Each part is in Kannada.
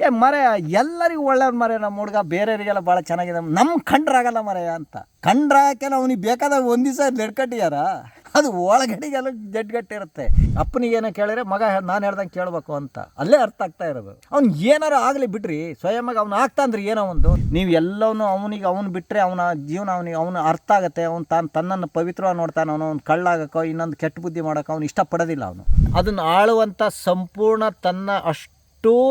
ಏ ಮರ ಎಲ್ಲರಿಗೂ ಒಳ್ಳೆಯವ್ರು ಮರ ನಮ್ಮ ಹುಡುಗ ಬೇರೆಯವರಿಗೆಲ್ಲ ಭಾಳ ಚೆನ್ನಾಗಿದೆ. ನಮ್ಮ ಕಂಡ್ರಾಗಲ್ಲ ಮರ ಅಂತ. ಕಂಡ್ರಾಕೆಲ್ಲ ಅವ್ನಿಗೆ ಬೇಕಾದಾಗ ಒಂದು ದಿವಸ ನಡ್ಕಟ್ಟಿಯಾರ ಅದು ಒಳಗಡೆಗೆಲ್ಲ ಜಡ್ಗಟ್ಟಿರುತ್ತೆ ಅಪ್ಪನಿಗೆ ಏನೋ ಕೇಳಿದ್ರೆ, ಮಗ, ನಾನು ಹೇಳ್ದಂಗೆ ಕೇಳಬೇಕು ಅಂತ. ಅಲ್ಲೇ ಅರ್ಥ ಆಗ್ತಾ ಇರೋದು. ಅವ್ನು ಏನಾರು ಆಗಲಿ ಬಿಡ್ರಿ ಸ್ವಯಂಗೆ ಅವ್ನು ಆಗ್ತಾ ಅಂದ್ರೆ ಏನೋ ಒಂದು. ನೀವು ಎಲ್ಲವನ್ನೂ ಅವನಿಗೆ, ಅವ್ನು ಬಿಟ್ಟರೆ ಅವನ ಜೀವನ ಅವನಿಗೆ, ಅವನು ಅರ್ಥ ಆಗುತ್ತೆ. ಅವ್ನು ತಾನು, ತನ್ನನ್ನು ಪವಿತ್ರವಾಗಿ ನೋಡ್ತಾನೆ ಅವನು. ಅವ್ನು ಕಳ್ಳಾಗಕ್ಕೋ, ಇನ್ನೊಂದು ಕೆಟ್ಟ ಬುದ್ಧಿ ಮಾಡೋಕೆ ಅವ್ನು ಇಷ್ಟಪಡೋದಿಲ್ಲ ಅವನು. ಅದನ್ನು ಆಳುವಂಥ ಸಂಪೂರ್ಣ ತನ್ನ ಅಷ್ಟು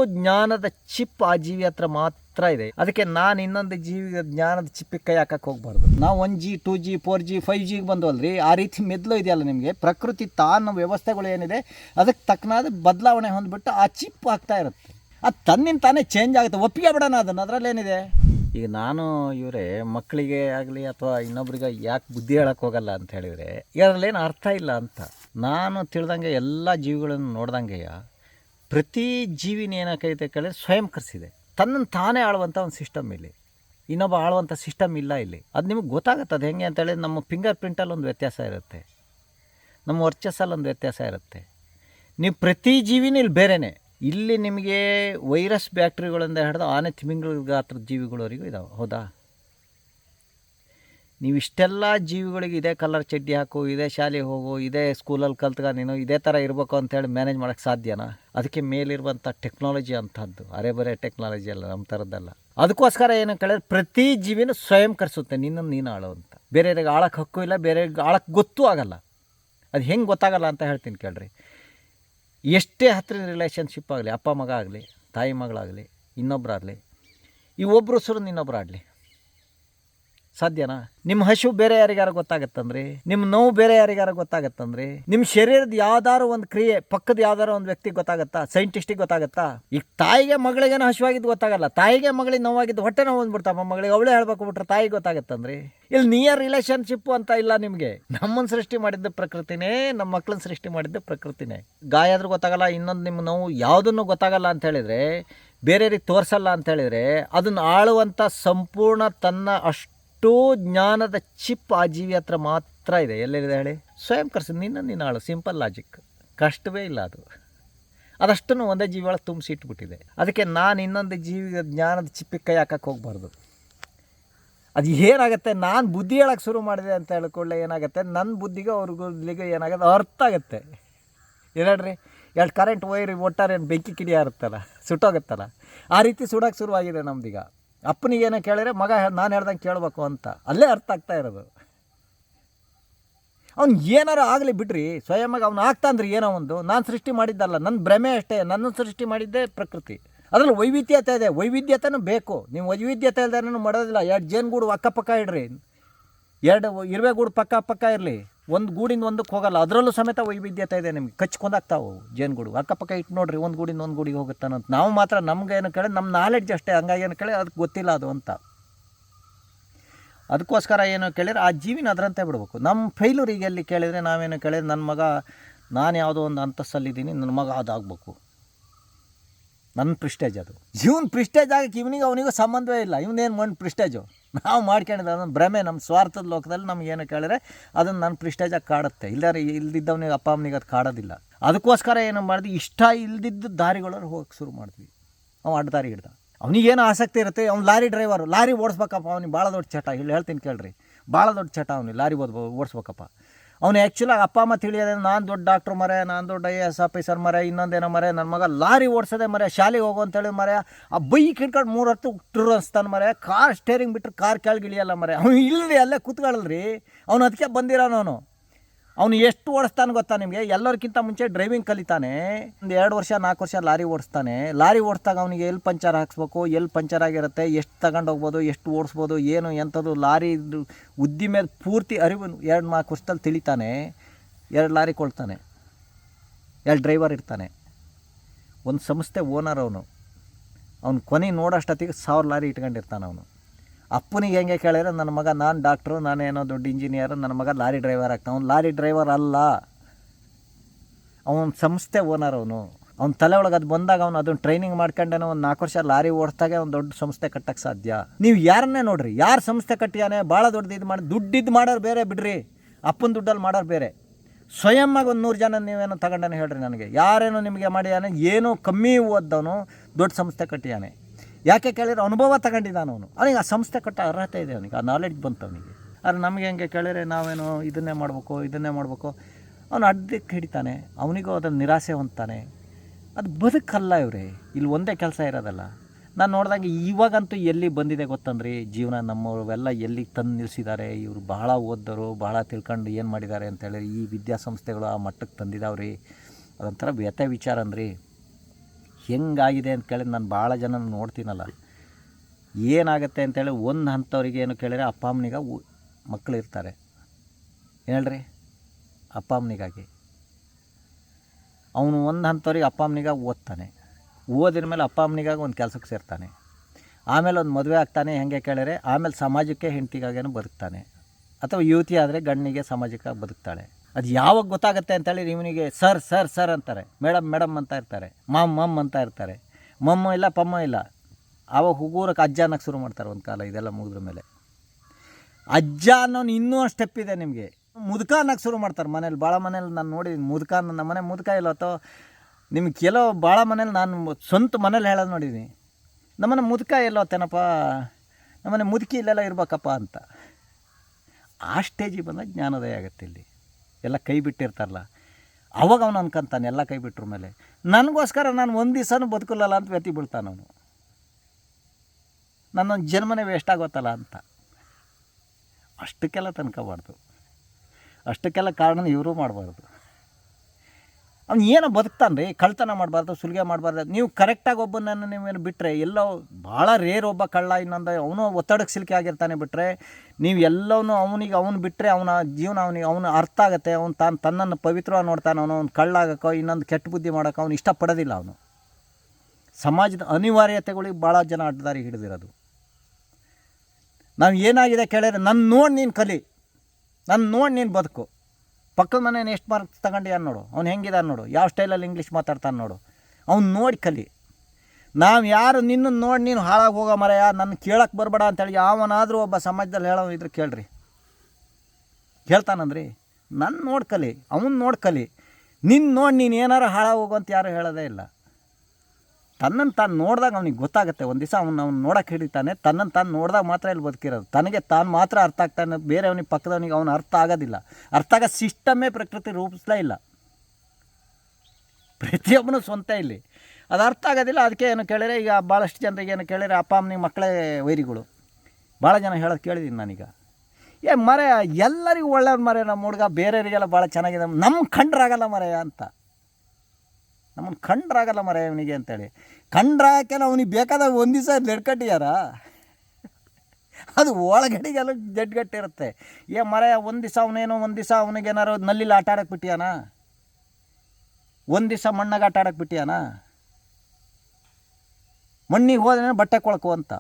ಜ್ಞಾನದ ಚಿಪ್ ಆ ಜೀವಿ ಹತ್ರ ಮಾತ್ರ ಇದೆ. ಅದಕ್ಕೆ ನಾನು ಇನ್ನೊಂದು ಜೀವಿ ಜ್ಞಾನದ ಚಿಪ್ಪಿಗೆ ಕೈ ಹಾಕಕ್ಕೆ ಹೋಗ್ಬಾರ್ದು. ನಾವು one G, two G, four G, five ಜಿಗೆ ಬಂದವಲ್ರಿ? ಆ ರೀತಿ ಮೆದ್ಲು ಇದೆಯಲ್ಲ ನಿಮಗೆ? ಪ್ರಕೃತಿ ತಾನು ವ್ಯವಸ್ಥೆಗಳು ಏನಿದೆ, ಅದಕ್ಕೆ ತಕ್ಕನಾದ ಬದಲಾವಣೆ ಹೊಂದ್ಬಿಟ್ಟು ಆ ಚಿಪ್ ಆಗ್ತಾ ಇರುತ್ತೆ. ಅದು ತನ್ನಿಂದ ತಾನೇ ಚೇಂಜ್ ಆಗುತ್ತೆ. ಒಪ್ಪಿಗೆ ಬಿಡೋಣ ಅದನ್ನು. ಅದರಲ್ಲೇನಿದೆ? ಈಗ ನಾನು ಇವರೇ ಮಕ್ಕಳಿಗೆ ಆಗಲಿ ಅಥವಾ ಇನ್ನೊಬ್ರಿಗೆ ಯಾಕೆ ಬುದ್ಧಿ ಹೇಳಕ್ಕೆ ಹೋಗಲ್ಲ ಅಂತ ಹೇಳಿದರೆ ಇದರಲ್ಲೇನು ಅರ್ಥ ಇಲ್ಲ ಅಂತ. ನಾನು ತಿಳಿದಂಗೆ ಎಲ್ಲ ಜೀವಿಗಳನ್ನು ನೋಡ್ದಂಗೆಯ ಪ್ರತಿ ಜೀವಿನ ಏನಾಕೈತೆ ಕೇಳಿದ್ರೆ ಸ್ವಯಂ ಕರೆಸಿದೆ. ತನ್ನನ್ನು ತಾನೇ ಆಳುವಂಥ ಒಂದು ಸಿಸ್ಟಮ್ ಇಲ್ಲಿ. ಇನ್ನೊಬ್ಬ ಆಳುವಂಥ ಸಿಸ್ಟಮ್ ಇಲ್ಲ ಇಲ್ಲಿ. ಅದು ನಿಮಗೆ ಗೊತ್ತಾಗುತ್ತೆ, ಅದು ಹೆಂಗೆ ಅಂತ ಹೇಳಿದ್ರೆ ನಮ್ಮ ಫಿಂಗರ್ ಪ್ರಿಂಟಲ್ಲಿ ಒಂದು ವ್ಯತ್ಯಾಸ ಇರುತ್ತೆ. ನಮ್ಮ ವರ್ಚಸ್ಸಲ್ಲಿ ಒಂದು ವ್ಯತ್ಯಾಸ ಇರುತ್ತೆ. ನೀವು ಪ್ರತಿ ಜೀವಿನೂ ಇಲ್ಲಿ ಬೇರೆನೇ. ಇಲ್ಲಿ ನಿಮಗೆ ವೈರಸ್ ಬ್ಯಾಕ್ಟ್ರಿಗಳಿಂದ ಹಿಡಿದು ಆನೆ ತಿಮಿಂಗಳ ಗಾತ್ರದ ಜೀವಿಗಳವರೆಗೂ ಇದಾವೆ. ಹೌದಾ? ನೀವು ಇಷ್ಟೆಲ್ಲ ಜೀವಿಗಳಿಗೆ ಇದೇ ಕಲರ್ ಚಡ್ಡಿ ಹಾಕು, ಇದೇ ಶಾಲೆಗೆ ಹೋಗು, ಇದೇ ಸ್ಕೂಲಲ್ಲಿ ಕಲ್ತ್ಗ ನೀನು ಇದೇ ಥರ ಇರಬೇಕು ಅಂತೇಳಿ ಮ್ಯಾನೇಜ್ ಮಾಡೋಕ್ಕೆ ಸಾಧ್ಯನಾ? ಅದಕ್ಕೆ ಮೇಲಿರುವಂಥ ಟೆಕ್ನಾಲಜಿ ಅಂಥದ್ದು ಅರೆ ಬರೇ ಟೆಕ್ನಾಲಜಿ ಅಲ್ಲ ನಮ್ಮ ಥರದ್ದಲ್ಲ ಅದಕ್ಕೋಸ್ಕರ ಏನು ಕೇಳಿದ್ರೆ ಪ್ರತಿ ಜೀವಿನೂ ಸ್ವಯಂ ಕರೆಸುತ್ತೆ ನಿನ್ನನ್ನು ನೀನು ಆಳು ಅಂತ. ಬೇರೆಯವ್ರಿಗೆ ಆಳಕ್ಕೆ ಹಕ್ಕು ಇಲ್ಲ, ಬೇರೆಯವ್ರಿಗೆ ಆಳಕ್ಕೆ ಗೊತ್ತೂ ಆಗಲ್ಲ. ಅದು ಹೆಂಗೆ ಗೊತ್ತಾಗಲ್ಲ ಅಂತ ಹೇಳ್ತೀನಿ ಕೇಳ್ರಿ. ಎಷ್ಟೇ ಹತ್ತಿರ ರಿಲೇಷನ್ಶಿಪ್ ಆಗಲಿ, ಅಪ್ಪ ಮಗ ಆಗಲಿ, ತಾಯಿ ಮಗಳಾಗಲಿ ಇನ್ನೊಬ್ಬರಾಗಲಿ ಈ ಒಬ್ಬರು ಸುರು ಇನ್ನೊಬ್ರು ಆಡಲಿ ಸಾಧ್ಯನಾ? ನಿಮ್ಮ ಹಸು ಬೇರೆ ಯಾರಿಗಾರ ಗೊತ್ತಾಗತ್ತಂದ್ರಿ? ನಿಮ್ಮ ನೋವು ಬೇರೆ ಯಾರಿಗಾರ ಗೊತ್ತಾಗತ್ತಂದ್ರಿ? ನಿಮ್ಮ ಶರೀರದ ಯಾವ್ದಾರು ಒಂದು ಕ್ರಿಯೆ, ಪಕ್ಕದ ಯಾವ್ದಾರು ಒಂದು ವ್ಯಕ್ತಿಗೆ ಗೊತ್ತಾಗತ್ತಾ? ಸೈಂಟಿಸ್ಟಿಗೆ ಗೊತ್ತಾಗತ್ತಾ? ಈಗ ತಾಯಿಗೆ ಮಗಳಿಗೇನು ಹಸುವಾಗಿದ್ದು ಗೊತ್ತಾಗಲ್ಲ. ತಾಯಿಗೆ ಮಗಳಿಗೆ ನೋವಾಗಿದ್ದು ಹೊಟ್ಟೆ ನೋವು ಬಂದ್ಬಿಡ್ತಾವ ಮಗಳಿಗೆ ಅವಳೇ ಹೇಳ್ಬೇಕು ಬಿಟ್ರೆ ತಾಯಿಗೆ ಗೊತ್ತಾಗತ್ತಂದ್ರಿ? ಇಲ್ಲಿ ನಿಯರ್ ರಿಲೇಷನ್ಶಿಪ್ ಅಂತ ಇಲ್ಲ ನಿಮಗೆ. ನಮ್ಮನ್ನು ಸೃಷ್ಟಿ ಮಾಡಿದ್ದು ಪ್ರಕೃತಿನೇ, ನಮ್ಮ ಮಕ್ಕಳನ್ನ ಸೃಷ್ಟಿ ಮಾಡಿದ್ದು ಪ್ರಕೃತಿನೇ. ಗಾಯ ಆದ್ರೂ ಗೊತ್ತಾಗಲ್ಲ, ಇನ್ನೊಂದು ನಿಮ್ಮ ನೋವು ಯಾವುದನ್ನು ಗೊತ್ತಾಗಲ್ಲ ಅಂತ ಹೇಳಿದ್ರೆ ಬೇರೆಯವ್ರಿಗೆ ತೋರಿಸಲ್ಲ ಅಂತ ಹೇಳಿದ್ರೆ, ಅದನ್ನು ಆಳುವಂಥ ಸಂಪೂರ್ಣ ತನ್ನ ಅಷ್ಟು ಜ್ಞಾನದ ಚಿಪ್ ಆ ಜೀವಿ ಹತ್ರ ಮಾತ್ರ ಇದೆ. ಎಲ್ಲೆಲ್ಲಿದೆ ಹೇಳಿ? ಸ್ವಯಂ ಕರ್ಸಿ ನಿನ್ನ ನಿನ್ನಾಳು ಸಿಂಪಲ್ ಲಾಜಿಕ್ ಕಷ್ಟವೇ ಇಲ್ಲ ಅದು. ಅದಷ್ಟನ್ನು ಒಂದೇ ಜೀವಿ ಒಳಗೆ ತುಂಬಿಸಿ ಇಟ್ಬಿಟ್ಟಿದೆ. ಅದಕ್ಕೆ ನಾನು ಇನ್ನೊಂದು ಜೀವಿಗೆ ಜ್ಞಾನದ ಚಿಪ್ಪಿಗೆ ಕೈ ಹಾಕಕ್ಕೆ ಹೋಗ್ಬಾರ್ದು. ಅದು ಏನಾಗುತ್ತೆ? ನಾನು ಬುದ್ಧಿ ಹೇಳಕ್ಕೆ ಶುರು ಮಾಡಿದೆ ಅಂತ ಹೇಳ್ಕೊಳ್ಳೆ ಏನಾಗುತ್ತೆ? ನನ್ನ ಬುದ್ಧಿಗೆ ಅವ್ರಿಗೂ ಏನಾಗುತ್ತೆ? ಅರ್ಥ ಆಗುತ್ತೆ. ಹೇಳ್ರಿ ಎರಡು ಕರೆಂಟ್ ವೈರ್ ಒಟ್ಟಾರೆ ಬೆಂಕಿ ಕಿಡಿಯ ಇರುತ್ತಲ್ಲ ಸುಟ್ಟೋಗುತ್ತಲ್ಲ. ಆ ರೀತಿ ಸುಡೋಕ್ಕೆ ಶುರುವಾಗಿದೆ ನಮ್ದೀಗ. ಅಪ್ಪನಿಗೆ ಏನೋ ಕೇಳಿದ್ರೆ, ಮಗ, ನಾನು ಹೇಳ್ದಂಗೆ ಕೇಳಬೇಕು ಅಂತ. ಅಲ್ಲೇ ಅರ್ಥ ಆಗ್ತಾ ಇರೋದು. ಅವ್ನು ಏನಾರು ಆಗಲಿ ಬಿಡ್ರಿ ಸ್ವಯಂಗೆ ಅವ್ನು ಆಗ್ತಾ ಅಂದ್ರೆ ಏನೋ ಒಂದು. ನಾನು ಸೃಷ್ಟಿ ಮಾಡಿದ್ದಲ್ಲ ನನ್ನ ಭ್ರಮೆ ಅಷ್ಟೇ ನನ್ನ ಸೃಷ್ಟಿ ಮಾಡಿದ್ದೇ ಪ್ರಕೃತಿ. ಅದರಲ್ಲಿ ವೈವಿಧ್ಯತೆ ಇದೆ, ವೈವಿಧ್ಯತೆನೂ ಬೇಕು. ನೀವು ವೈವಿಧ್ಯತೆ ಇಲ್ದೇನೂ ಮಾಡೋದಿಲ್ಲ. ಎರಡು ಜೇನುಗೂಡು ಅಕ್ಕಪಕ್ಕ ಇಡ್ರಿ. ಎರಡು ಇರುವೆ ಗೂಡು ಪಕ್ಕ ಪಕ್ಕ ಇರಲಿ. ಒಂದು ಗೂಡಿಂದ ಒಂದಕ್ಕೆ ಹೋಗಲ್ಲ. ಅದರಲ್ಲೂ ಸಮೇತ ವೈವಿಧ್ಯತೆ ಇದೆ ನಿಮ್ಗೆ. ಕಚ್ಕೊಂಡಾಗ್ತಾವೆ ಜೇನುಗೂಡು. ಅಕ್ಕಪಕ್ಕ ಇಟ್ಟು ನೋಡ್ರಿ ಒಂದು ಗೂಡಿಂದ ಒಂದು ಗೂಡಿಗೆ ಹೋಗುತ್ತಾನಂತ ನಾವು ಮಾತ್ರ ನಮ್ಗೆ ಏನು ಕೇಳಿ ನಮ್ಮ ನಾಲೆಡ್ಜ್ ಅಷ್ಟೇ. ಹಂಗಾಗಿ ಏನು ಕೇಳಿ ಅದಕ್ಕೆ ಗೊತ್ತಿಲ್ಲ ಅದು ಅಂತ. ಅದಕ್ಕೋಸ್ಕರ ಏನು ಕೇಳಿದ್ರೆ, ಆ ಜೀವಿನ ಅದರಂತೆ ಬಿಡಬೇಕು. ನಮ್ಮ ಫೈಲೂರಿಗೆ ಎಲ್ಲಿ ಕೇಳಿದರೆ ನಾವೇನು ಕೇಳಿದ್ರೆ ನನ್ನ ಮಗ, ನಾನು ಯಾವುದೋ ಒಂದು ಅಂತಸ್ತಲ್ಲಿದ್ದೀನಿ ನನ್ನ ಮಗ ಅದಾಗಬೇಕು. ನನ್ನ ಪ್ರಿಸ್ಟೇಜ್ ಅದು. ಇವನ್ ಪ್ರಿಸ್ಟೇಜ್ ಆಗಕ್ಕೆ ಇವನಿಗೆ ಅವನಿಗೂ ಸಂಬಂಧವೇ ಇಲ್ಲ. ಇವನೇನು ಮಣ್ಣು ಪ್ರಿಸ್ಟೇಜು? ನಾವು ಮಾಡ್ಕೊಂಡಿದ್ದ ಅದೊಂದು ಭ್ರಮೆ. ನಮ್ಮ ಸ್ವಾರ್ಥದ ಲೋಕದಲ್ಲಿ ನಮ್ಗೆ ಏನು ಕೇಳಿದ್ರೆ ಅದನ್ನು ನನ್ನ ಪ್ರಿಸ್ಟೇಜಾಗಿ ಕಾಡುತ್ತೆ. ಇಲ್ಲಾರೆ ಇಲ್ದಿದ್ದವನಿಗೆ ಅಪ್ಪ ಅಮ್ಮನಿಗೆ ಅದು ಕಾಡೋದಿಲ್ಲ. ಅದಕ್ಕೋಸ್ಕರ ಏನು ಮಾಡಿದ್ವಿ? ಇಷ್ಟ ಇಲ್ದಿದ್ದ ದಾರಿಗಳಲ್ಲಿ ಹೋಗಕ್ಕೆ ಶುರು ಮಾಡಿದ್ವಿ. ಅವ್ನು ಅಡ್ಡ ದಾರಿ ಹಿಡ್ದ. ಅವನಿಗೇನು ಆಸಕ್ತಿ ಇರುತ್ತೆ? ಅವ್ನು ಲಾರಿ ಡ್ರೈವರು. ಲಾರಿ ಓಡಿಸ್ಬೇಕಪ್ಪ. ಅವ್ನಿಗೆ ಭಾಳ ದೊಡ್ಡ ಚಟ. ಇಲ್ಲಿ ಹೇಳ್ತೀನಿ ಕೇಳ್ರಿ. ಭಾಳ ದೊಡ್ಡ ಚಟ ಅವ್ನಿಗೆ. ಲಾರಿ ಓದ್ಬೋ ಓಡಿಸ್ಬೇಕಪ್ಪ. ಅವ್ನು ಆ್ಯಕ್ಚುಲಾಗಿ ಅಪ್ಪ ಅಮ್ಮ ತಿಳಿಯೋದೆ, ನಾನು ದೊಡ್ಡ ಡಾಕ್ಟ್ರು ಮರೆ, ನಾನು ದೊಡ್ಡ ಐ ಎ ಎಸ್ ಆಫೀಸರ್ ಮರೆ, ಇನ್ನೊಂದೇನೋ ಮರೆ ನನ್ನ ಮಗ ಲಾರಿ ಓಡಿಸೋದೆ ಮರೆ, ಶಾಲೆಗೆ ಹೋಗು ಅಂತೇಳಿ ಮರೆ, ಆ ಬೈಕ್ ಹಿಡ್ಕೊಂಡು ಮೂರು ಹೊತ್ತು ಟುರ್ ಅನ್ಸ್ತಾನೆ ಮರೆ ಕಾರ್ ಸ್ಟೇರಿಂಗ್ ಬಿಟ್ಟರೆ ಕಾರ್ ಕೆಳಗೆ ಇಳಿಯಲ್ಲ ಮರೆ. ಅವ್ನು ಇಲ್ಲಿ ಅಲ್ಲೇ ಕೂತ್ಕೊಳ್ಳಲ್ರಿ ಅವ್ನು ಅದಕ್ಕೆ ಬಂದಿರೋನು ಅವನು. ಎಷ್ಟು ಓಡಿಸ್ತಾನೆ ಗೊತ್ತಾ ನಿಮಗೆ? ಎಲ್ಲರಿಗಿಂತ ಮುಂಚೆ ಡ್ರೈವಿಂಗ್ ಕಲಿತಾನೆ. ಒಂದು ಎರಡು ವರ್ಷ, ನಾಲ್ಕು ವರ್ಷ ಲಾರಿ ಓಡಿಸ್ತಾನೆ. ಲಾರಿ ಓಡಿಸ್ದಾಗ ಅವನಿಗೆ ಎಲ್ಲಿ ಪಂಚರ್ ಹಾಕ್ಸ್ಬೇಕು ಎಲ್ಲಿ ಪಂಚರ್ ಆಗಿರುತ್ತೆ, ಎಷ್ಟು ತಗೊಂಡು ಹೋಗ್ಬೋದು, ಎಷ್ಟು ಓಡಿಸ್ಬೋದು, ಏನು ಎಂಥದ್ದು ಲಾರಿ ಉದ್ದಿ ಮೇಲೆ ಪೂರ್ತಿ ಅರಿವು ಎರಡು ನಾಲ್ಕು ವರ್ಷದಲ್ಲಿ ತಿಳಿತಾನೆ. ಎರಡು ಲಾರಿ ಕೊಳ್ತಾನೆ. ಎರಡು ಡ್ರೈವರ್ ಇರ್ತಾನೆ. ಒಂದು ಸಂಸ್ಥೆ ಓನರ್ ಅವನು. ಅವ್ನು ಕೊನೆ ನೋಡೋಷ್ಟೊತ್ತಿಗೆ ಸಾವಿರ ಲಾರಿ ಇಟ್ಕೊಂಡಿರ್ತಾನೆ ಅವನು. ಅಪ್ಪನಿಗೆ ಹೆಂಗೆ ಕೇಳಿದ್ರೆ, ನನ್ನ ಮಗ ನಾನು ಡಾಕ್ಟ್ರು ನಾನೇನೋ ದೊಡ್ಡ ಇಂಜಿನಿಯರ್, ನನ್ನ ಮಗ ಲಾರಿ ಡ್ರೈವರ್ ಆಗ್ತಾನೆ. ಅವ್ನು ಲಾರಿ ಡ್ರೈವರ್ ಅಲ್ಲ. ಅವನ ಸಂಸ್ಥೆ ಓನರ್ ಅವನು. ಅವ್ನ ತಲೆ ಒಳಗೆ ಅದು ಬಂದಾಗ ಅವ್ನು ಅದನ್ನು ಟ್ರೈನಿಂಗ್ ಮಾಡ್ಕೊಂಡೇನೋ ಒಂದು ನಾಲ್ಕು ವರ್ಷ ಲಾರಿ ಓಡಿಸ್ದಾಗೆ ಒಂದು ದೊಡ್ಡ ಸಂಸ್ಥೆ ಕಟ್ಟಕ್ಕೆ ಸಾಧ್ಯ. ನೀವು ಯಾರನ್ನೇ ನೋಡ್ರಿ, ಯಾರು ಸಂಸ್ಥೆ ಕಟ್ಟಿಯಾನೆ ಭಾಳ ದೊಡ್ಡದು ಇದು ಮಾಡಿ ದುಡ್ಡಿದ್ದು ಮಾಡೋರು ಬೇರೆ ಬಿಡ್ರಿ. ಅಪ್ಪನ ದುಡ್ಡಲ್ಲಿ ಮಾಡೋರು ಬೇರೆ. ಸ್ವಯಂ ಆಗಿ ಒಂದು ನೂರು ಜನ ನೀವೇನೋ ತಗೊಂಡನೆ ಹೇಳ್ರಿ ನನಗೆ. ಯಾರೇನೋ ನಿಮಗೆ ಮಾಡಿಯಾನೆ ಏನೋ ಕಮ್ಮಿ ಓದ್ದವನು, ದೊಡ್ಡ ಸಂಸ್ಥೆ ಕಟ್ಟಿಯಾನೆ ಯಾಕೆ ಕೇಳಿದ್ರೆ ಅನುಭವ ತಗೊಂಡಿದ್ದಾನೆ ಅವನು. ಅವನಿಗೆ ಆ ಸಂಸ್ಥೆ ಕೊಟ್ಟ ಅರ್ಹತೆ ಇದೆ ಅವನಿಗೆ, ಆ ನಾಲೆಡ್ಜ್ ಬಂತು ಅವನಿಗೆ. ಆದರೆ ನಮಗೆ ಹೆಂಗೆ ಕೇಳಿದ್ರೆ ನಾವೇನೋ ಇದನ್ನೇ ಮಾಡಬೇಕು ಇದನ್ನೇ ಮಾಡಬೇಕು. ಅವನು ಅಡ್ಡಕ್ಕೆ ಹಿಡಿತಾನೆ, ಅವನಿಗೂ ಅದನ್ನು ನಿರಾಸೆ ಹೊಂದ್ತಾನೆ. ಅದು ಬದುಕಲ್ಲ ಇವ್ರೆ, ಇಲ್ಲಿ ಒಂದೇ ಕೆಲಸ ಇರೋದಲ್ಲ. ನಾನು ನೋಡಿದಂಗೆ ಇವಾಗಂತೂ ಎಲ್ಲಿ ಬಂದಿದೆ ಗೊತ್ತಂದ್ರಿ? ಜೀವನ ನಮ್ಮವೆಲ್ಲ ಎಲ್ಲಿ ತಂದು ನಿಲ್ಲಿಸಿದ್ದಾರೆ ಇವರು ಬಹಳ ಓದ್ದವರು ಬಹಳ ತಿಳ್ಕೊಂಡು ಏನು ಮಾಡಿದ್ದಾರೆ ಅಂತೇಳಿ ಈ ವಿದ್ಯಾಸಂಸ್ಥೆಗಳು ಆ ಮಟ್ಟಕ್ಕೆ ತಂದಿದ್ದಾವ್ರಿ ಅದೊಂಥರ ವ್ಯಥೆ ವಿಚಾರ ಅಂದ್ರಿ. ಹೆಂಗಾಗಿದೆ ಅಂತ ಕೇಳಿದ್ರೆ ನಾನು ಭಾಳ ಜನ ನೋಡ್ತೀನಲ್ಲ. ಏನಾಗುತ್ತೆ ಅಂತೇಳಿ ಒಂದು ಹಂತವ್ರಿಗೆ ಏನು ಕೇಳಿದ್ರೆ ಅಪ್ಪ ಅಮ್ಮನಿಗೆ ಮಕ್ಕಳು ಇರ್ತಾರೆ. ಹೇಳ್ರಿ? ಅಪ್ಪ ಅಮ್ಮನಿಗಾಗಿ. ಅವನು ಒಂದು ಹಂತವ್ರಿಗೆ ಅಪ್ಪ ಅಮ್ಮನಿಗ ಓದ್ತಾನೆ. ಓದಿದ ಮೇಲೆ ಅಪ್ಪ ಅಮ್ಮನಿಗಾಗಿ ಒಂದು ಕೆಲಸಕ್ಕೆ ಸೇರ್ತಾನೆ. ಆಮೇಲೆ ಒಂದು ಮದುವೆ ಆಗ್ತಾನೆ ಹೆಂಗೆ ಕೇಳಿದ್ರೆ, ಆಮೇಲೆ ಸಮಾಜಕ್ಕೆ ಹೆಂಡತಿಗಾಗೇನು ಬದುಕ್ತಾನೆ. ಅಥವಾ ಯುವತಿ ಆದರೆ ಸಮಾಜಕ್ಕಾಗಿ ಬದುಕ್ತಾಳೆ. ಅದು ಯಾವಾಗ ಗೊತ್ತಾಗುತ್ತೆ ಅಂತೇಳಿ ಇವನಿಗೆ, ಸರ್ ಸರ್ ಸರ್ ಅಂತಾರೆ. ಮೇಡಮ್ ಮೇಡಮ್ ಅಂತ ಇರ್ತಾರೆ. ಮಮ್ ಮಮ್ ಅಂತ ಇರ್ತಾರೆ. ಮಮ್ಮ ಇಲ್ಲ, ಪಮ್ಮ ಇಲ್ಲ. ಆವಾಗ ಹುಗೂರಕ್ಕೆ ಅಜ್ಜ ಅನ್ನಕ್ಕೆ ಶುರು ಮಾಡ್ತಾರೆ ಒಂದು ಕಾಲ ಇದೆಲ್ಲ ಮುಗಿದ್ರ ಮೇಲೆ. ಅಜ್ಜ ಅನ್ನೋನು ಇನ್ನೂ ಒಂದು ಸ್ಟೆಪ್ ಇದೆ ನಿಮಗೆ. ಮುದುಕ ಅನ್ನಕ್ಕೆ ಶುರು ಮಾಡ್ತಾರೆ ಮನೇಲಿ. ಭಾಳ ಮನೇಲಿ ನಾನು ನೋಡಿದ್ದೀನಿ. ಮುದುಕ ಅನ್ನೋ ನಮ್ಮ ಮನೆ ಮುದುಕ ಇಲ್ಲ. ಅಥವಾ ನಿಮ್ಗೆ ಕೆಲವು ಭಾಳ ಮನೇಲಿ ನಾನು ಸ್ವಂತ ಮನೇಲಿ ಹೇಳೋದು ನೋಡಿದ್ದೀನಿ. ನಮ್ಮನೆ ಮುದುಕ ಎಲ್ಲೋತ್ತೇನಪ್ಪ ನಮ್ಮನೆ ಮುದುಕಿ ಇಲ್ಲೆಲ್ಲ ಇರ್ಬೇಕಪ್ಪ ಅಂತ. ಆ ಸ್ಟೇಜಿಗೆ ಬಂದಾಗ ಜ್ಞಾನೋದಯ ಆಗುತ್ತೆ ಇಲ್ಲಿ. ಎಲ್ಲ ಕೈ ಬಿಟ್ಟಿರ್ತಾರಲ್ಲ. ಅವಾಗ ಅವನು ಅನ್ಕೊಂತಾನೆ ಎಲ್ಲ ಕೈ ಬಿಟ್ರ ಮೇಲೆ. ನನಗೋಸ್ಕರ ನಾನು ಒಂದು ದಿವಸನೂ ಬದುಕಲ್ಲ ಅಂತ ವ್ಯತಿ ಅವನು. ನನ್ನೊಂದು ಜನ್ಮನೇ ವೇಸ್ಟ್ ಆಗೋತ್ತಲ್ಲ ಅಂತ. ಅಷ್ಟಕ್ಕೆಲ್ಲ ತನ್ಕೋಬಾರ್ದು ಅಷ್ಟಕ್ಕೆಲ್ಲ ಕಾರಣ ಇವರು ಮಾಡಬಾರ್ದು. ಅವ್ನು ಏನೋ ಬದುಕ್ತಾನೆ ರೀ ಕಳ್ತನ ಮಾಡಬಾರ್ದು, ಸುಲಿಗೆ ಮಾಡಬಾರ್ದು. ನೀವು ಕರೆಕ್ಟಾಗಿ ಒಬ್ಬನನ್ನು ನೀವೇನು ಬಿಟ್ಟರೆ ಎಲ್ಲೋ ಭಾಳ ರೇರ್ ಒಬ್ಬ ಕಳ್ಳ ಇನ್ನೊಂದು, ಅವನು ಒತ್ತಡಕ್ಕೆ ಸಿಲುಕಿ ಆಗಿರ್ತಾನೆ ಬಿಟ್ಟರೆ ನೀವು ಎಲ್ಲವೂ ಅವನಿಗೆ, ಅವನು ಬಿಟ್ಟರೆ ಅವನ ಜೀವನ ಅವನಿಗೆ, ಅವನು ಅರ್ಥ ಆಗುತ್ತೆ. ಅವನು ತಾನು, ತನ್ನನ್ನು ಪವಿತ್ರವಾಗಿ ನೋಡ್ತಾನೆ ಅವನು, ಅವ್ನು ಕಳ್ಳಾಗಕ್ಕೋ ಇನ್ನೊಂದು ಕೆಟ್ಟ ಬುದ್ಧಿ ಮಾಡೋಕೆ ಅವನು ಇಷ್ಟಪಡೋದಿಲ್ಲ ಅವನು. ಸಮಾಜದ ಅನಿವಾರ್ಯತೆಗಳಿಗೆ ಭಾಳ ಜನ ಅಡ್ಡದಾರಿ ಹಿಡಿದಿರೋದು. ನಾವು ಏನಾಗಿದೆ ಕೇಳಿದ್ರೆ ನನ್ನ ನೋಡಿ ನೀನು ಕಲಿ. ನನ್ನ ನೋಡಿ ನೀನು ಬದುಕು. ಪಕ್ಕದ ಮನೇನ ಎಷ್ಟು ಮಾರ್ಕ್ಸ್ ತಗೊಂಡಿದ್ದಾನೆ ನೋಡು. ಅವ್ನು ಹೆಂಗಿದ್ದಾನೆ ನೋಡು. ಯಾವ ಸ್ಟೈಲಲ್ಲಿ ಇಂಗ್ಲೀಷ್ ಮಾತಾಡ್ತಾನೆ ನೋಡು. ಅವ್ನು ನೋಡಿ ಕಲಿ. ನಾವು ಯಾರು ನಿನ್ನ ನೋಡಿ ನೀನು ಹಾಳಾಗಿ ಹೋಗೋ ಮರೆಯ ನನ್ನ ಕೇಳಕ್ಕೆ ಬರಬೇಡ ಅಂತೇಳಿ ಯಾವನಾದರೂ ಒಬ್ಬ ಸಮಾಜದಲ್ಲಿ ಹೇಳೋ ಇದ್ರೆ ಕೇಳ್ರಿ. ಹೇಳ್ತಾನಂದ್ರಿ. ನನ್ನ ನೋಡಿ ಕಲಿ, ಅವನು ನೋಡಿ ಕಲಿ. ನಿನ್ನ ನೋಡಿ ನೀನು ಏನಾರು ಹಾಳಾಗಿ ಹೋಗು ಅಂತ ಯಾರು ಹೇಳೋದೇ ಇಲ್ಲ. ತನ್ನನ್ನು ತಾನು ನೋಡಿದಾಗ ಅವನಿಗೆ ಗೊತ್ತಾಗುತ್ತೆ. ಒಂದು ದಿವಸ ಅವನು ಅವ್ನು ನೋಡೋಕೆ ಹಿಡಿತಾನೆ. ತನ್ನನ್ನು ತಾನು ನೋಡಿದಾಗ ಮಾತ್ರ ಇಲ್ಲಿ ಬದುಕಿರೋದು. ತನಗೆ ತಾನು ಮಾತ್ರ ಅರ್ಥ ಆಗ್ತಾನೆ ಬೇರೆ ಬೇರೆಯವನಿಗೆ ಪಕ್ಕದವನಿಗೆ ಅವನು ಅರ್ಥ ಆಗೋದಿಲ್ಲ. ಅರ್ಥ ಆಗೋ ಸಿಸ್ಟಮೇ ಪ್ರಕೃತಿ ರೂಪಿಸ್ಲೇ ಇಲ್ಲ. ಪ್ರತಿಯೊಬ್ಬನು ಸ್ವಂತ ಇಲ್ಲಿ. ಅದು ಅರ್ಥ ಆಗೋದಿಲ್ಲ. ಅದಕ್ಕೆ ಏನು ಕೇಳಿದರೆ ಈಗ ಭಾಳಷ್ಟು ಜನರಿಗೆ ಏನು ಕೇಳಿದರೆ ಅಪ್ಪ, ಅಮ್ಮನಿಗೆ ಮಕ್ಕಳೇ ವೈರಿಗಳು. ಭಾಳ ಜನ ಹೇಳೋದು ಕೇಳಿದ್ದೀನಿ ನಾನೀಗ. ಏ ಮರೆ, ಎಲ್ಲರಿಗೂ ಒಳ್ಳೆಯವ್ರು ಮರೆ. ನಮ್ಮ ಹುಡುಗ ಬೇರೆಯವರಿಗೆಲ್ಲ ಭಾಳ ಚೆನ್ನಾಗಿದೆ ನಮ್ಮ ಕಂಡ್ರಾಗಲ್ಲ ಮರೆಯ ಅಂತ. ನಮ್ಮನ್ನು ಕಂಡ್ರಾಗಲ್ಲ ಮರ ಇವನಿಗೆ ಅಂತೇಳಿ. ಕಂಡ್ರಾಕೆಲ್ಲ ಅವನಿಗೆ ಬೇಕಾದಾಗ ಒಂದು ದಿವಸ ನಡ್ಕಟ್ಟಿಯಾರ ಅದು ಒಳಗಡೆಗೆಲ್ಲ ಜಡ್ಗಟ್ಟಿರುತ್ತೆ ಏ ಮರ ಒಂದು ದಿವಸ ಅವನೇನೋ, ಒಂದು ದಿವಸ ಅವನಿಗೇನಾರು ನಲ್ಲಿಲಿ ಆಟ ಆಡಕ್ಕೆ ಬಿಟ್ಟಿಯಾನ? ಒಂದು ದಿವಸ ಮಣ್ಣಾಗ ಆಟ ಆಡಕ್ಕೆ ಬಿಟ್ಟಿಯಾನ? ಮಣ್ಣಿಗೆ ಹೋದ್ರೆ ಬಟ್ಟೆ ಕೊಳಕು ಅಂತ.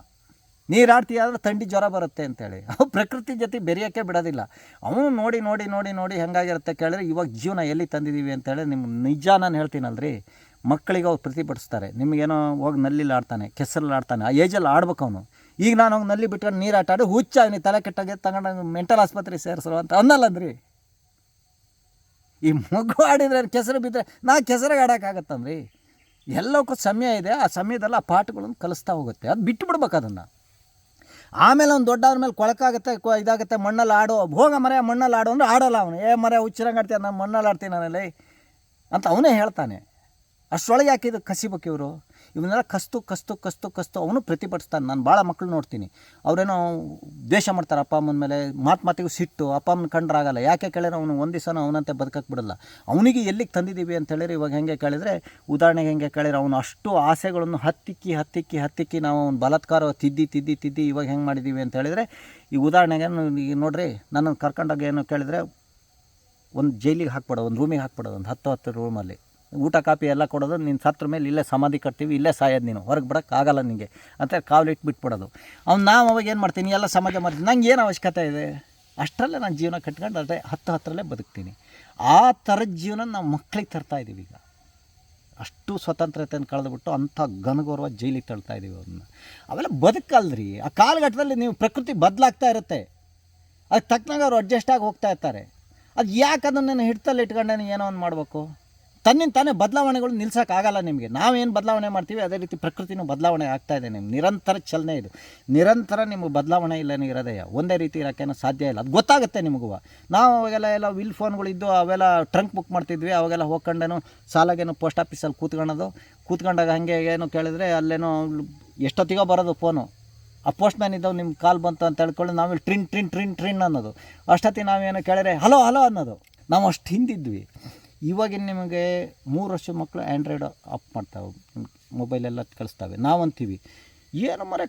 ನೀರು ಆಡ್ತೀಯಾದ್ರೆ ಥಂಡಿ ಜ್ವರ ಬರುತ್ತೆ ಅಂತೇಳಿ. ಅವು ಪ್ರಕೃತಿ ಜೊತೆ ಬೆರೆಯೋಕ್ಕೆ ಬಿಡೋದಿಲ್ಲ. ಅವನು ನೋಡಿ ನೋಡಿ ನೋಡಿ ನೋಡಿ ಹೆಂಗಾಗಿರುತ್ತೆ ಕೇಳಿದ್ರೆ ಇವಾಗ ಜೀವನ ಎಲ್ಲಿ ತಂದಿದ್ದೀವಿ ಅಂತೇಳಿ ನಿಮ್ಮ ನಿಜ ನಾನು ಹೇಳ್ತೀನಲ್ರಿ. ಮಕ್ಕಳಿಗೆ ಅವ್ರು ಪ್ರತಿಭಟಿಸ್ತಾರೆ ನಿಮಗೇನೋ ಹೋಗಿ ನಲ್ಲಿಲಿ ಆಡ್ತಾನೆ, ಕೆಸರಲ್ಲಿ ಆಡ್ತಾನೆ, ಆ ಏಜಲ್ಲಿ ಆಡ್ಬೇಕು ಅವನು. ಈಗ ನಾನು ಹೋಗಿ ನಲ್ಲಿ ಬಿಟ್ಕೊಂಡು ನೀರು ಆಟ ಆಡಿ ಹುಚ್ಚ ಅವನಿಗೆ ತಲೆ ಕೆಟ್ಟಾಗೆ ತಗೊಂಡು ಮೆಂಟಲ್ ಆಸ್ಪತ್ರೆಗೆ ಸೇರಿಸಲು ಅಂತ ಅನ್ನಲ್ಲಂದ್ರಿ. ಈ ಮಗು ಆಡಿದ್ರೆ ಕೆಸರು ಬಿದ್ದರೆ ನಾ ಕೆಸರಿಗೆ ಆಡೋಕ್ಕಾಗತ್ತಂದ್ರಿ ಎಲ್ಲಕ್ಕೂ ಸಮಯ ಇದೆ, ಆ ಸಮಯದಲ್ಲಿ ಆ ಪಾಠಗಳನ್ನು ಕಲಿಸ್ತಾ ಹೋಗುತ್ತೆ. ಅದು ಬಿಟ್ಟು ಬಿಡ್ಬೇಕು ಅದನ್ನು. ಆಮೇಲೆ ಅವ್ನು ದೊಡ್ಡವ್ರ ಮೇಲೆ ಕೊಳಕಾಗುತ್ತೆ ಇದಾಗುತ್ತೆ, ಮಣ್ಣಲ್ಲಿ ಆಡು ಹೋಗ ಮರ ಮಣ್ಣಲ್ಲಿ ಆಡು ಅಂದ್ರೆ ಆಡೋಲ್ಲ ಅವನು. ಏ ಮರ ಹುಚ್ಚಿರಂಗೆ ಆಡ್ತೀಯ ನಾನು ಮಣ್ಣಲ್ಲಿ ಆಡ್ತೀನಿ ನಾನಲ್ಲಿ ಅಂತ ಅವನೇ ಹೇಳ್ತಾನೆ. ಅಷ್ಟರೊಳಗೆ ಯಾಕೆ ಇದು ಕಸಿಬೇಕು ಇವರು? ಇವನ್ನೆಲ್ಲ ಕಸ್ತು ಕಸ್ತು ಕಸ್ತು ಕಸ್ತು ಅವನು ಪ್ರತಿಭಟಿಸ್ತಾನೆ. ನಾನು ಭಾಳ ಮಕ್ಕಳು ನೋಡ್ತೀನಿ. ಅವರೇನೋ ದ್ವೇಷ ಮಾಡ್ತಾರೆ ಅಪ್ಪ ಅಮ್ಮನ ಮೇಲೆ, ಮಾತು ಮಾತಿಗೂ ಸಿಟ್ಟು, ಅಪ್ಪ ಅಮ್ಮನ ಕಂಡ್ರಾಗಲ್ಲ. ಯಾಕೆ ಕೇಳಿದ್ರೆ ಅವನು ಒಂದು ದಿವಸ ಅವನಂತೆ ಬದುಕಕ್ಕೆ ಬಿಡಲ್ಲ. ಅವನಿಗೆ ಎಲ್ಲಿಗೆ ತಂದಿದ್ದೀವಿ ಅಂತ ಹೇಳಿದ್ರೆ ಇವಾಗ ಹೆಂಗೆ ಕೇಳಿದರೆ, ಉದಾಹರಣೆಗೆ ಹೆಂಗೆ ಕೇಳಿದ್ರೆ ಅವನು ಅಷ್ಟು ಆಸೆಗಳನ್ನು ಹತ್ತಿಕ್ಕಿ ಹತ್ತಿಕ್ಕಿ ಹತ್ತಿಕ್ಕಿ ನಾವು ಅವ್ನ ಬಲತ್ಕಾರ ತಿದ್ದಿ ತಿದ್ದಿ ತಿದ್ದಿ ಇವಾಗ ಹೆಂಗೆ ಮಾಡಿದ್ದೀವಿ ಅಂತ ಹೇಳಿದರೆ, ಈ ಉದಾಹರಣೆಗೆ ನೋಡ್ರಿ, ನನ್ನನ್ನು ಕರ್ಕೊಂಡೋಗಿ ಏನು ಕೇಳಿದರೆ, ಒಂದು ಜೈಲಿಗೆ ಹಾಕ್ಬಿಡೋದು ಒಂದು ರೂಮಿಗೆ ಹಾಕ್ಬಿಡೋದು ಒಂದು ಹತ್ತು ಹತ್ತು ರೂಮಲ್ಲಿ ಊಟ ಕಾಪಿ ಎಲ್ಲ ಕೊಡೋದು, ನೀನು ಸತ್ರ ಮೇಲೆ ಇಲ್ಲೇ ಸಮಾಧಿ ಕಟ್ತೀವಿ, ಇಲ್ಲೇ ಸಾಯೋದು ನೀನು. ಹೊರಗೆ ಬಿಡೋಕ್ಕಾಗಲ್ಲ ನಿನಗೆ ಅಂತ ಕಾವಲಿಟ್ಟು ಬಿಟ್ಬಿಡೋದು ಅವ್ನು ನಾವು ಅವಾಗ ಏನು ಮಾಡ್ತೀನಿ ಎಲ್ಲ ಸಮಾಜ ಮಾಡ್ತೀನಿ ನಂಗೆ ಏನು ಅವಶ್ಯಕತೆ ಇದೆ? ಅಷ್ಟರಲ್ಲೇ ನಾನು ಜೀವನ ಕಟ್ಕೊಂಡು ಅದೇ ಹತ್ತು ಹತ್ತರಲ್ಲೇ ಬದುಕ್ತೀನಿ. ಆ ಥರದ ಜೀವನ ನಾವು ಮಕ್ಕಳಿಗೆ ತರ್ತಾ ಇದ್ದೀವಿ ಈಗ. ಅಷ್ಟು ಸ್ವತಂತ್ರತೆಯನ್ನು ಕಳೆದುಬಿಟ್ಟು ಅಂಥ ಘನಗೌರವ ಜೈಲಿಗೆ ತಳ್ತಾ ಇದ್ದೀವಿ ಅವ್ರನ್ನ ಅವೆಲ್ಲ ಬದುಕಲ್ರಿ ಆ ಕಾಲಘಟ್ಟದಲ್ಲಿ ನೀವು ಪ್ರಕೃತಿ ಬದಲಾಗ್ತಾ ಇರುತ್ತೆ. ಅದಕ್ಕೆ ತಕ್ಕನಾಗ ಅವರು ಅಡ್ಜಸ್ಟ್ ಆಗಿ ಹೋಗ್ತಾ ಇರ್ತಾರೆ. ಅದು ಯಾಕೆ ಅದನ್ನು ಹಿಡ್ತಲ್ಲಿ ಇಟ್ಕೊಂಡೆ ಏನೋ ಒಂದು ಮಾಡಬೇಕು? ತನ್ನಿಂದ ತಾನೇ ಬದಲಾವಣೆಗಳು ನಿಲ್ಸೋಕ್ಕಾಗಲ್ಲ ನಿಮಗೆ. ನಾವೇನು ಬದಲಾವಣೆ ಮಾಡ್ತೀವಿ, ಅದೇ ರೀತಿ ಪ್ರಕೃತಿನೂ ಬದಲಾವಣೆ ಆಗ್ತಾ ಇದೆ ನಿಮ್ಗೆ. ನಿರಂತರ ಚಲನೆ ಇದು. ನಿರಂತರ ನಿಮಗೆ ಬದಲಾವಣೆ ಇಲ್ಲ ಇರೋದೇ. ಒಂದೇ ರೀತಿ ಇರೋಕ್ಕೇನೋ ಸಾಧ್ಯ ಇಲ್ಲ. ಅದು ಗೊತ್ತಾಗುತ್ತೆ ನಿಮಗೂ. ನಾವು ಅವಾಗೆಲ್ಲ ಎಲ್ಲ ವಿಲ್ ಫೋನ್ಗಳಿದ್ದು ಅವೆಲ್ಲ ಟ್ರಂಕ್ ಬುಕ್ ಮಾಡ್ತಿದ್ವಿ. ಅವಾಗೆಲ್ಲ ಹೋಗ್ಕೊಂಡೇನು ಸಾಲಾಗೇನು ಪೋಸ್ಟ್ ಆಫೀಸಲ್ಲಿ ಕೂತ್ಕೊಳ್ಳೋದು ಕೂತ್ಕೊಂಡಾಗ ಹಾಗೆ ಏನು ಕೇಳಿದ್ರೆ ಅಲ್ಲೇನೋ ಎಷ್ಟೊತ್ತಿಗೋ ಬರೋದು ಫೋನು ಆ ಪೋಸ್ಟ್ ಮ್ಯಾನ್ ಇದ್ದವು ನಿಮ್ಗೆ ಕಾಲ್ ಬಂತು ಅಂತ ಹೇಳ್ಕೊಂಡು ನಾವಿಲ್ಲಿ ಟ್ರಿನ್ ಟ್ರಿನ್ ಟ್ರಿನ್ ಟ್ರಿನ್ ಅನ್ನೋದು. ಅಷ್ಟೊತ್ತಿಗೆ ನಾವೇನು ಕೇಳಿದ್ರೆ ಹಲೋ ಹಲೋ ಅನ್ನೋದು. ನಾವು ಅಷ್ಟು ಹಿಂದಿದ್ವಿ. ಇವಾಗಿನ ನಿಮಗೆ ಮೂರು ವರ್ಷ ಮಕ್ಕಳು ಆ್ಯಂಡ್ರಾಯ್ಡ್ ಅಪ್ ಮಾಡ್ತಾವೆ. ಮೊಬೈಲೆಲ್ಲ ನಾವು ಅಂತೀವಿ ಏನು ಮರೆ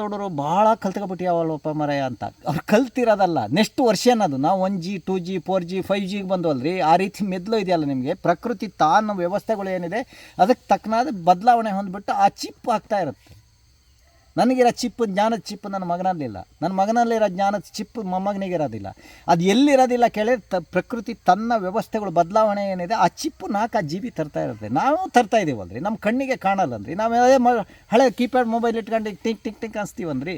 ಹುಡುಗರು ಭಾಳ ಕಲ್ತ್ಕೊಬಿಟ್ಟಿಯಾವಲ್ಲಪ್ಪ ಮರೆ ಅಂತ. ಅವ್ರು ಕಲ್ತಿರೋದಲ್ಲ. ನೆಕ್ಸ್ಟ್ ವರ್ಷ ಅನ್ನೋದು ನಾವು one G two G four G five ಜಿಗೆ ಬಂದವಲ್ರಿ? ಆ ರೀತಿ ಮೆದಲು ಇದೆಯಲ್ಲ ನಿಮಗೆ? ಪ್ರಕೃತಿ ತಾನು ವ್ಯವಸ್ಥೆಗಳು ಏನಿದೆ, ಅದಕ್ಕೆ ತಕ್ಕನಾದ ಬದಲಾವಣೆ ಹೊಂದ್ಬಿಟ್ಟು ಆ ಚಿಪ್ ಆಗ್ತಾ ಇರುತ್ತೆ. ನನಗಿರೋ ಚಿಪ್ ಜ್ಞಾನದ ಚಿಪ್ ನನ್ನ ಮಗನಲ್ಲಿಲ್ಲ. ನನ್ನ ಮಗನಲ್ಲಿರೋ ಜ್ಞಾನದ ಚಿಪ್ ಮೊಮ್ಮಗನಿಗಿರೋದಿಲ್ಲ ಅದು ಎಲ್ಲಿರೋದಿಲ್ಲ ಕೇಳಿದ್ರೆ ತ, ಪ್ರಕೃತಿ ತನ್ನ ವ್ಯವಸ್ಥೆಗಳು, ಬದಲಾವಣೆ ಏನಿದೆ, ಆ ಚಿಪ್ಪು ನಾಲ್ಕು ಆ ಜಿ ಬಿ ತರ್ತಾ ಇರುತ್ತೆ. ನಾವು ತರ್ತಾ ಇದ್ದೀವಲ್ರಿ ನಮ್ಮ ಕಣ್ಣಿಗೆ ಕಾಣಲ್ಲಂದ್ರಿ. ನಾವು ಅದೇ ಮ, ಹಳೆ ಕೀಪ್ಯಾಡ್ ಮೊಬೈಲ್ ಇಟ್ಕೊಂಡು ಟಿಂಕ್ ಟಿಂಕ್ ಟಿಂಕ್ ಅನಿಸ್ತೀವನ್ರಿ.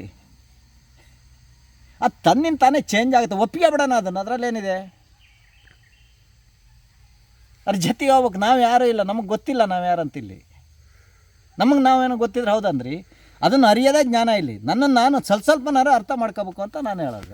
ಅದು ತನ್ನಿಂದ ತಾನೇ ಚೇಂಜ್ ಆಗುತ್ತೆ. ಒಪ್ಪಿಗೆ ಬಿಡೋಣ ಅದನ್ನು. ಅದರಲ್ಲೇನಿದೆ? ಅದ್ರ ಜೊತೆಗೆ ಹೋಗ್ಬೇಕು. ನಾವು ಯಾರೂ ಇಲ್ಲ. ನಮಗೆ ಗೊತ್ತಿಲ್ಲ ನಾವು ಯಾರಂತಿಲ್ಲಿ. ನಮಗೆ ನಾವೇನೋ ಗೊತ್ತಿದ್ರೆ ಹೌದಂದ್ರಿ ಅದನ್ನು ಅರಿಯೋದೇ ಜ್ಞಾನ ಇಲ್ಲಿ. ನನ್ನನ್ನು ನಾನು ಸ್ವಲ್ಪ ಸ್ವಲ್ಪನಾರು ಅರ್ಥ ಮಾಡ್ಕೋಬೇಕು ಅಂತ ನಾನು ಹೇಳೋದು.